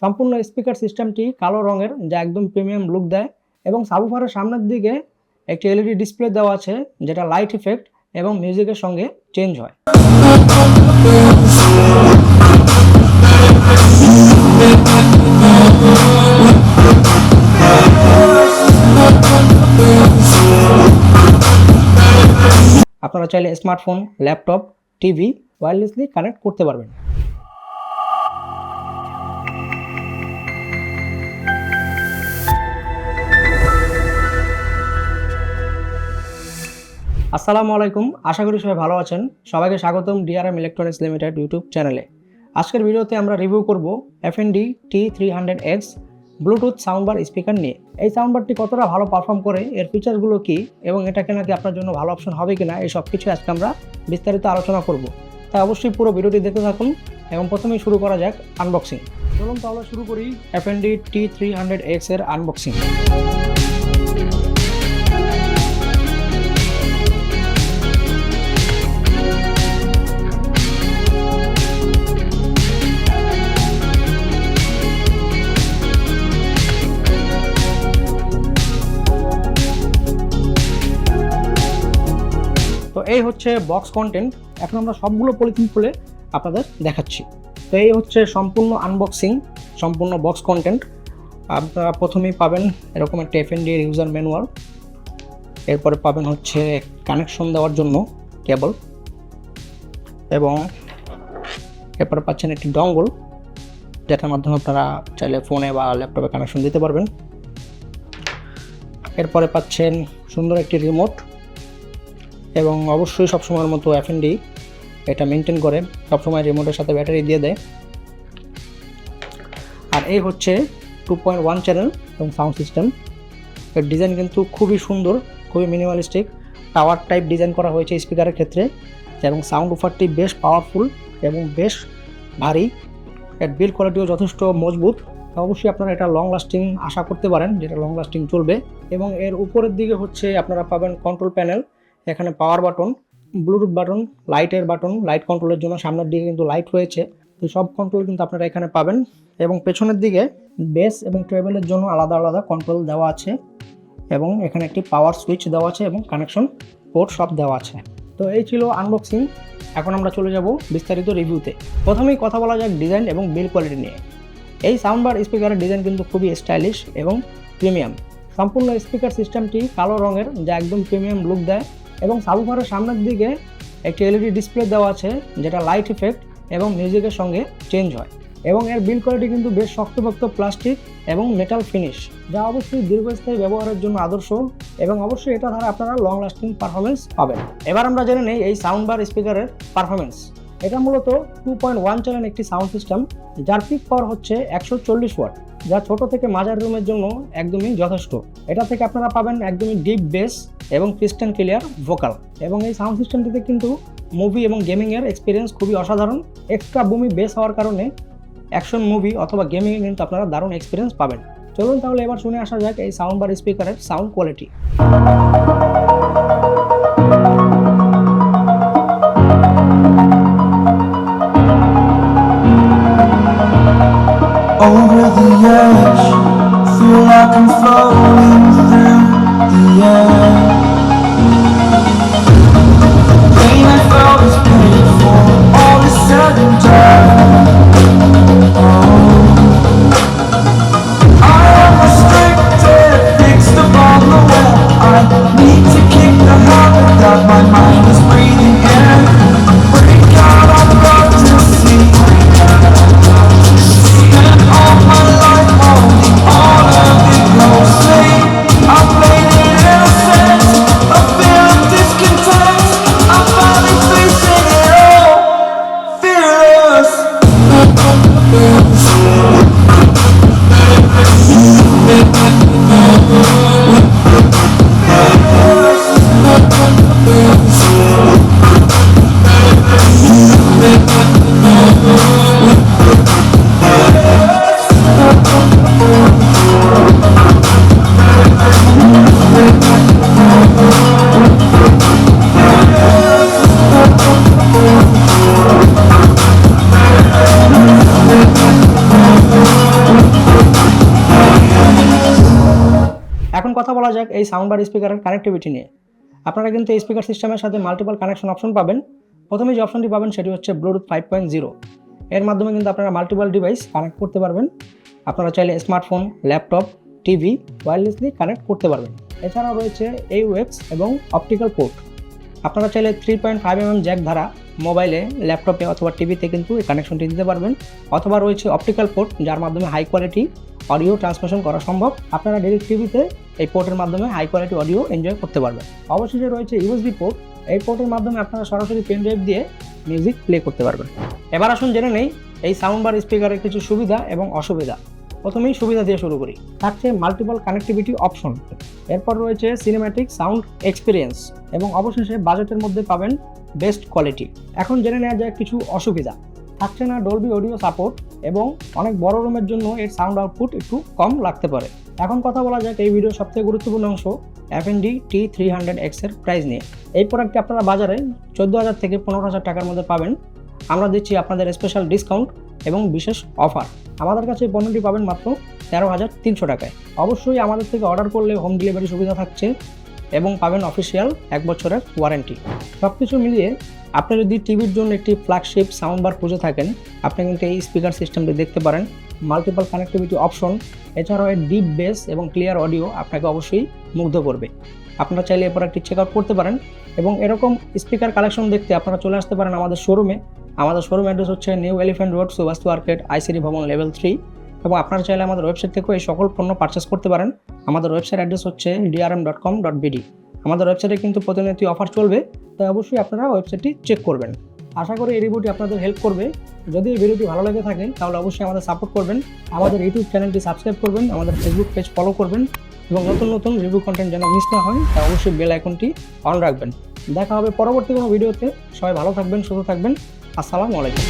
সম্পূর্ণ স্পিকার সিস্টেমটি কালো রঙের, যা একদম প্রিমিয়াম লুক দেয় এবং সাবুফারের সামনের দিকে একটি এলইডি ডিসপ্লে দেওয়া আছে, যেটা লাইট ইফেক্ট এবং মিউজিকের সঙ্গে চেঞ্জ হয়। আপনারা চাইলে smartphone laptop TV wirelessly connect করতে পারবেন। আসসালামু আলাইকুম। আশা করি সবাই ভালো আছেন। সবাইকে স্বাগতম ডিআরএম ইলেকট্রনিক্স লিমিটেড ইউটিউব চ্যানেলে। আজকের ভিডিওতে আমরা রিভিউ করব FND T three hundred X bluetooth soundbar speaker নিয়ে। এই সাউন্ডবারটি কতটা ভালো পারফর্ম করে, এর ফিচারগুলো কি, এবং এটাকে নাকি আপনার জন্য ভালো অপশন হবে কিনা, এই সব কিছু আজকে আমরা বিস্তারিত আলোচনা করব। তাই অবশ্যই পুরো ভিডিওটি দেখতে থাকুন এবং প্রথমেই শুরু করা যাক আনবক্সিং চলুন তাহলে শুরু করি এফএনডি টি থ্রি হান্ড্রেড এক্সের আনবক্সিং তো এই হচ্ছে বক্স কন্টেন্ট এখন আমরা সবগুলো পলিথিন খুলে আপনাদের দেখাচ্ছি। তো এই হচ্ছে সম্পূর্ণ আনবক্সিং সম্পূর্ণ বক্স কন্টেন্ট আপনারা প্রথমেই পাবেন এরকম একটা এফ এর ইউজার ম্যানুয়াল এরপরে পাবেন হচ্ছে কানেকশন দেওয়ার জন্য কেবল এবং এরপরে পাচ্ছেন একটি ডঙ্গল যেটার মাধ্যমে আপনারা চাইলে ফোনে বা ল্যাপটপে কানেকশন দিতে পারবেন। এরপরে পাচ্ছেন সুন্দর একটি রিমোট এবং অবশ্যই সবসময়ের মতো এফএনডি এটা মেনটেন করে। সবসময় রিমোটের সাথে ব্যাটারি দিয়ে দেয়। আর এই হচ্ছে টু পয়েন্ট ওয়ান চ্যানেল এবং সাউন্ড সিস্টেম এর ডিজাইন কিন্তু খুবই সুন্দর, খুবই মিনিমালিস্টিক টাওয়ার টাইপ ডিজাইন করা হয়েছে স্পিকারের ক্ষেত্রে এবং সাউন্ড উফারটি বেশ পাওয়ারফুল এবং বেশ ভারী। এর বিল কোয়ালিটিও যথেষ্ট মজবুত। অবশ্যই আপনারা এটা লং লাস্টিং আশা করতে পারেন, যেটা লং লাস্টিং চলবে। এবং এর উপরের দিকে হচ্ছে আপনারা পাবেন কন্ট্রোল প্যানেল এখানে পাওয়ার বাটন ব্লুটুথ বাটন লাইটের বাটন লাইট কন্ট্রোলের জন্য সামনের দিকে কিন্তু লাইট রয়েছে। তো সব কন্ট্রোল কিন্তু আপনারা এখানে পাবেন। এবং পেছনের দিকে বেস এবং ট্রেবেলের জন্য আলাদা আলাদা কন্ট্রোল দেওয়া আছে। এবং এখানে একটি পাওয়ার সুইচ দেওয়া আছে এবং কানেকশন পোর্ট সব দেওয়া আছে। তো এই ছিল আনবক্সিং এখন আমরা চলে যাব বিস্তারিত রিভিউতে প্রথমেই কথা বলা যাক ডিজাইন এবং বিল কোয়ালিটি নিয়ে। এই সাউন্ডবার স্পিকারের ডিজাইন কিন্তু খুবই স্টাইলিশ এবং প্রিমিয়াম সম্পূর্ণ স্পিকার সিস্টেমটি কালো রঙের, যা একদম প্রিমিয়াম লুক দেয়। এবং সাবুফারের সামনের দিকে একটি এলইডি ডিসপ্লে দেওয়া আছে, যেটা লাইট ইফেক্ট এবং মিউজিকের সঙ্গে চেঞ্জ হয়। এবং এর বিল কোয়ালিটি কিন্তু বেশ শক্তপোক্ত প্লাস্টিক এবং মেটাল ফিনিশ যা অবশ্যই দীর্ঘস্থায়ী ব্যবহারের জন্য আদর্শ এবং অবশ্যই এটা দ্বারা আপনারা লং লাস্টিং পারফরমেন্স পাবেন। এবার আমরা জেনে নেই এই সাউন্ড বার স্পিকারের পারফরমেন্স এটা মূলত টু পয়েন্ট ওয়ান চ্যানেল একটি সাউন্ড সিস্টেম যার পিক পাওয়ার হচ্ছে একশো চল্লিশ ওয়াট যা ছোট থেকে মাঝার রুমের জন্য একদমই যথেষ্ট। এটা থেকে আপনারা পাবেন একদমই ডিপ বেস এবং ক্রিস্টান ক্লিয়ার ভোকাল এবং এই সাউন্ড সিস্টেমটিতে কিন্তু মুভি এবং গেমিংয়ের এক্সপিরিয়েন্স খুবই অসাধারণ। এক্সট্রা বুমি বেস হওয়ার কারণে অ্যাকশন মুভি অথবা গেমিংয়ে কিন্তু আপনারা দারুণ এক্সপিরিয়েন্স পাবেন। চলুন তাহলে এবার শুনে আসা যাক এই সাউন্ড বার স্পিকারের sound quality the edge. Feel like I'm floating through the air. বলা যাক এই সাউন্ড বার স্পিকারের কানেক্টিভিটি নিয়ে। আপনারা কিন্তু এই স্পিকার সিস্টেমের সাথে মাল্টিপল কানেকশন অপশন পাবেন। প্রথমে যে অপশনটি পাবেন সেটি হচ্ছে ব্লুটুথ ফাইভ পয়েন্ট জিরো এর মাধ্যমে কিন্তু আপনারা মাল্টিপল ডিভাইস কানেক্ট করতে পারবেন। আপনারা চাইলে smartphone laptop TV wirelessly connect করতে পারবেন। এছাড়াও রয়েছে এই ওয়েবস এবং অপটিক্যাল পোর্ট আপনারা চাইলে three point five MM jack ধারা মোবাইলে ল্যাপটপে অথবা টিভিতে কিন্তু এই কানেকশনটি দিতে পারবেন। অথবা রয়েছে অপটিক্যাল পোর্ট যার মাধ্যমে হাই কোয়ালিটি অডিও ট্রান্সমিশন করা সম্ভব। আপনারা ডিরেক্ট টিভিতে এই পোর্টের মাধ্যমে হাই কোয়ালিটি অডিও এনজয় করতে পারবেন। অবশেষে রয়েছে ইউএসবি পোর্ট এই পোর্টের মাধ্যমে আপনারা সরাসরি পেন ড্রাইভ দিয়ে মিউজিক প্লে করতে পারবেন। এবার আসুন জেনে নেই এই সাউন্ড বার স্পিকারের কিছু সুবিধা এবং অসুবিধা। প্রথমেই সুবিধা দিয়ে শুরু করি। থাকছে মাল্টিপল কানেক্টিভিটি অপশন এরপর রয়েছে সিনেম্যাটিক সাউন্ড এক্সপিরিয়েন্স এবং অবশেষে বাজেটের মধ্যে পাবেন বেস্ট কোয়ালিটি এখন জেনে নেওয়া যায় কিছু অসুবিধা। থাকছে না ডলবি অডিও সাপোর্ট এবং অনেক বড় রুমের জন্য এর সাউন্ড আউটপুট একটু কম লাগতে পারে। এখন কথা বলা যাক এই ভিডিওর সবথেকে গুরুত্বপূর্ণ অংশ এফএনডি টি থ্রি হান্ড্রেড এক্সের প্রাইস নিয়ে। এই প্রোডাক্টটি আপনারা বাজারে চোদ্দ হাজার থেকে পনেরো হাজার টাকার মধ্যে পাবেন। আমরা দিচ্ছি আপনাদের স্পেশাল ডিসকাউন্ট এবং বিশেষ অফার আমাদের কাছে এই পণ্যটি পাবেন মাত্র তেরো হাজার তিনশো টাকায়। অবশ্যই আমাদের থেকে অর্ডার করলে হোম ডেলিভারি সুবিধা থাকছে। এবং পাবেন অফিসিয়াল এক বছরের ওয়ারেন্টি। সব কিছু মিলিয়ে আপনি যদি টিভির জন্য একটি ফ্ল্যাগশিপ সাউন্ড বার খুঁজে থাকেন, আপনি কিন্তু এই স্পিকার সিস্টেমটি দেখতে পারেন। মাল্টিপল কানেক্টিভিটি অপশন এছাড়াও এর ডিপ বেস এবং ক্লিয়ার অডিও আপনাকে অবশ্যই মুগ্ধ করবে। আপনারা চাইলে এরপর একটি চেক আউট করতে পারেন এবং এরকম স্পিকার কালেকশন দেখতে আপনারা চলে আসতে পারেন আমাদের শোরুমে আমাদের শোরুম অ্যাড্রেস হচ্ছে new elephant road Subastu market ICD ভবন লেভেল থ্রি এবং আপনারা চাইলে আমাদের ওয়েবসাইট থেকেও এই সকল পণ্য পারচেস করতে পারেন। আমাদের ওয়েবসাইট অ্যাড্রেস হচ্ছে DRM dot com dot BD আমাদের ওয়েবসাইটে কিন্তু প্রতিনিয়ত অফার চলবে, তাই অবশ্যই আপনারা ওয়েবসাইটটি চেক করবেন। আশা করি এই রিভিউটি আপনাদের হেল্প করবে। যদি এই ভিডিওটি ভালো লেগে থাকে, তাহলে অবশ্যই আমাদের সাপোর্ট করবেন। আমাদের ইউটিউব চ্যানেলটি সাবস্ক্রাইব করবেন, আমাদের ফেসবুক পেজ ফলো করবেন এবং নতুন নতুন রিভিউ কন্টেন্ট যেন মিস না হয় তা অবশ্যই বেল আইকনটি অন রাখবেন। দেখা হবে পরবর্তী কোনো ভিডিওতে সবাই ভালো থাকবেন, সুস্থ থাকবেন। আসসালামু আলাইকুম।